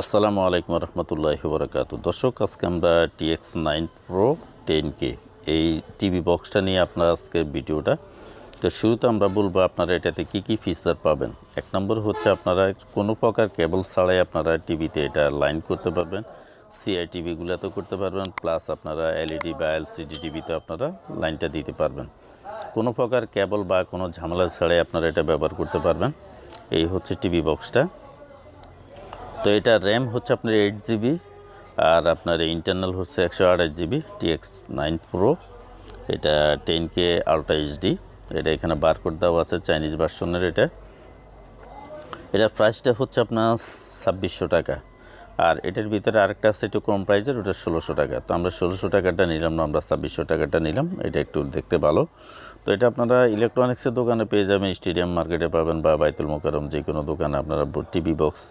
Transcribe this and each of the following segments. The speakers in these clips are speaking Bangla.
আসসালামু আলাইকুম রহমতুল্লাহ বরকাত দর্শক, আজকে আমরা TX nine pro ten K, এই টিভি বক্সটা নিয়ে আপনার আজকের ভিডিওটা। তো শুরুতে আমরা বলব আপনারা এটাতে কি কি ফিচার পাবেন। এক নম্বর হচ্ছে আপনারা কোনো প্রকার কেবল ছাড়াই আপনারা টিভিতে এটা লাইন করতে পারবেন সিআই টিভিগুলোতেও করতে পারবেন প্লাস আপনারা এলইডি বা এলসিডি টিভিতে আপনারা লাইনটা দিতে পারবেন। কোনো প্রকার কেবল বা কোনো ঝামেলা ছাড়াই আপনারা এটা ব্যবহার করতে পারবেন। এই হচ্ছে টিভি বক্সটা তো এটা র্যাম হচ্ছে আপনার এইট জিবি আর আপনার ইন্টারনাল হচ্ছে একশো আঠাশ জিবি টিএক্স নাইন প্রো এটা টেন কে আলট্রা এইচডি এটা এখানে বারকোড দেওয়া আছে চাইনিজ ভার্সনের এটা। এটার প্রাইসটা হচ্ছে আপনার ছাব্বিশশো টাকা। আর এটার ভিতরে আরেকটা আছে একটু কম প্রাইসের ওটা ষোলোশো টাকা। তো আমরা ষোলোশো টাকাটা নিলাম না, আমরা ছাব্বিশশো টাকাটা নিলাম। এটা একটু দেখতে ভালো। তো এটা আপনারা ইলেকট্রনিক্সের দোকানে পেয়ে যাবেন স্টেডিয়াম মার্কেটে পাবেন বা বাইতুল মোকারম যে কোনো দোকানে। আপনারা টিভি বক্স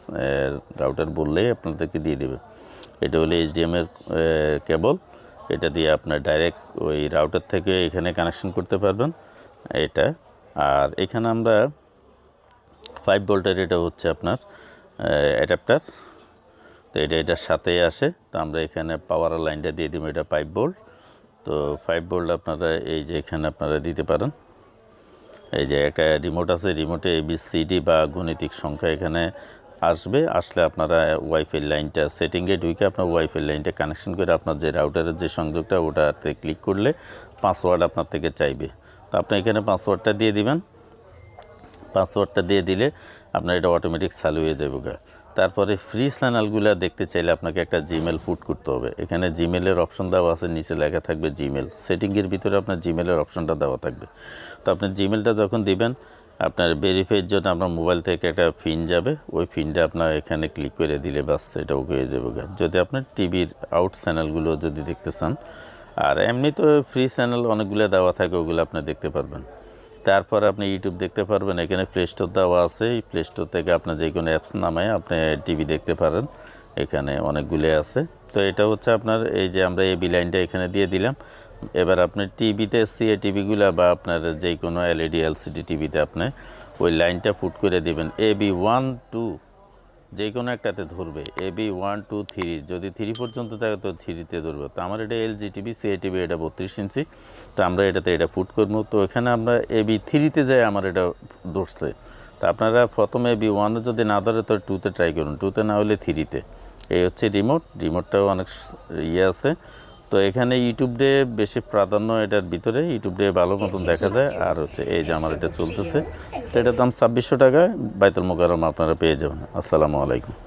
রাউটার বললেই আপনাদেরকে দিয়ে দেবে। এটা হলো এইচডিএমের কেবল এটা দিয়ে আপনার ডাইরেক্ট ওই রাউটার থেকে এখানে কানেকশন করতে পারবেন, এটা। আর এখানে আমরা ফাইভ ভোল্টের এটা হচ্ছে আপনার অ্যাডাপ্টার তো এটা, এটার সাথেই আসে তো আমরা এখানে পাওয়ার লাইনটা দিয়ে দিব, এটা ফাইভ ভোল্ট তো ফাইভ ভোল্ট আপনারা এই যে এখানে আপনারা দিতে পারেন। এই যে একটা রিমোট আছে রিমোটে এবিসিডি বা গণিতিক সংখ্যা এখানে আসবে। আসলে আপনারা ওয়াইফাই লাইনটা সেটিংয়ে ঢুকে আপনার ওয়াইফাই লাইনটা কানেকশন করে আপনার যে রাউটারের যে সংযোগটা, ওটাতে ক্লিক করলে পাসওয়ার্ড আপনার থেকে চাইবে। তো আপনি এখানে পাসওয়ার্ডটা দিয়ে দিবেন। পাসওয়ার্ডটা দিয়ে দিলে আপনার এটা অটোমেটিক চালু হয়ে যাবে তারপরে ফ্রি চ্যানেলগুলো দেখতে চাইলে আপনাকে একটা জিমেল পুট করতে হবে। এখানে জিমেলের অপশন দেওয়া আছে, নিচে লেখা থাকবে জিমেল সেটিংয়ের ভিতরে আপনার জিমেলের অপশনটা দেওয়া থাকবে। তো আপনি জিমেলটা যখন দিবেন, আপনার ভেরিফাইয়ের জন্য আপনার মোবাইল থেকে একটা ফিন যাবে। ওই ফিনটা আপনার এখানে ক্লিক করে দিলে বাস এটা ওকে হয়ে যাবে যদি আপনার টিভির আউট চ্যানেলগুলো যদি দেখতে চান, আর এমনি তো ফ্রি চ্যানেল অনেকগুলো দেওয়া থাকে, ওগুলো আপনি দেখতে পারবেন। তারপর আপনি ইউটিউব দেখতে পারবেন, এখানে প্লে স্টোর দেওয়া আছে। এই প্লে স্টোর থেকে আপনার যে কোনো অ্যাপস নামায় আপনি টিভি দেখতে পারেন, এখানে অনেকগুলি আছে। তো এটা হচ্ছে আপনার, এই যে আমরা এই বিলাইনটা এখানে দিয়ে দিলাম। এবার আপনি টিভিতে সিএ টিভিগুলো বা আপনার যে কোনো E এলইডি এলসিডি টিভিতে আপনি ওই লাইনটা ফুট করে দেবেন। এ বি ওয়ান টু যে কোনো একটাতে ধরবে A B one two three যদি থ্রি পর্যন্ত থাকে তো থ্রিতে ধরবে। তো আমার এটা L G TV C A TV এটা বত্রিশ ইঞ্চি। তো আমরা এটাতে এটা ফুট করব। তো এখানে আমরা এ বি থ্রিতে যাই আমার এটা ধরছে। তো আপনারা প্রথমে এ বি ওয়ানে যদি না ধরে, তো টুতে ট্রাই করুন। টুতে না হলে থ্রিতে এই হচ্ছে রিমোট রিমোটটাও অনেক ইয়ে আছে। তো এখানে ইউটিউব ডে বেশি প্রাধান্য এটার ভিতরে ইউটিউব ডে ভালো মতন দেখা যায়। আর হচ্ছে এই যে আমার এটা চলতেছে, তো এটার দাম ছাব্বিশশো টাকায় বাইতুল মোকারম আপনারা পেয়ে যাবেন। আসসালামু আলাইকুম।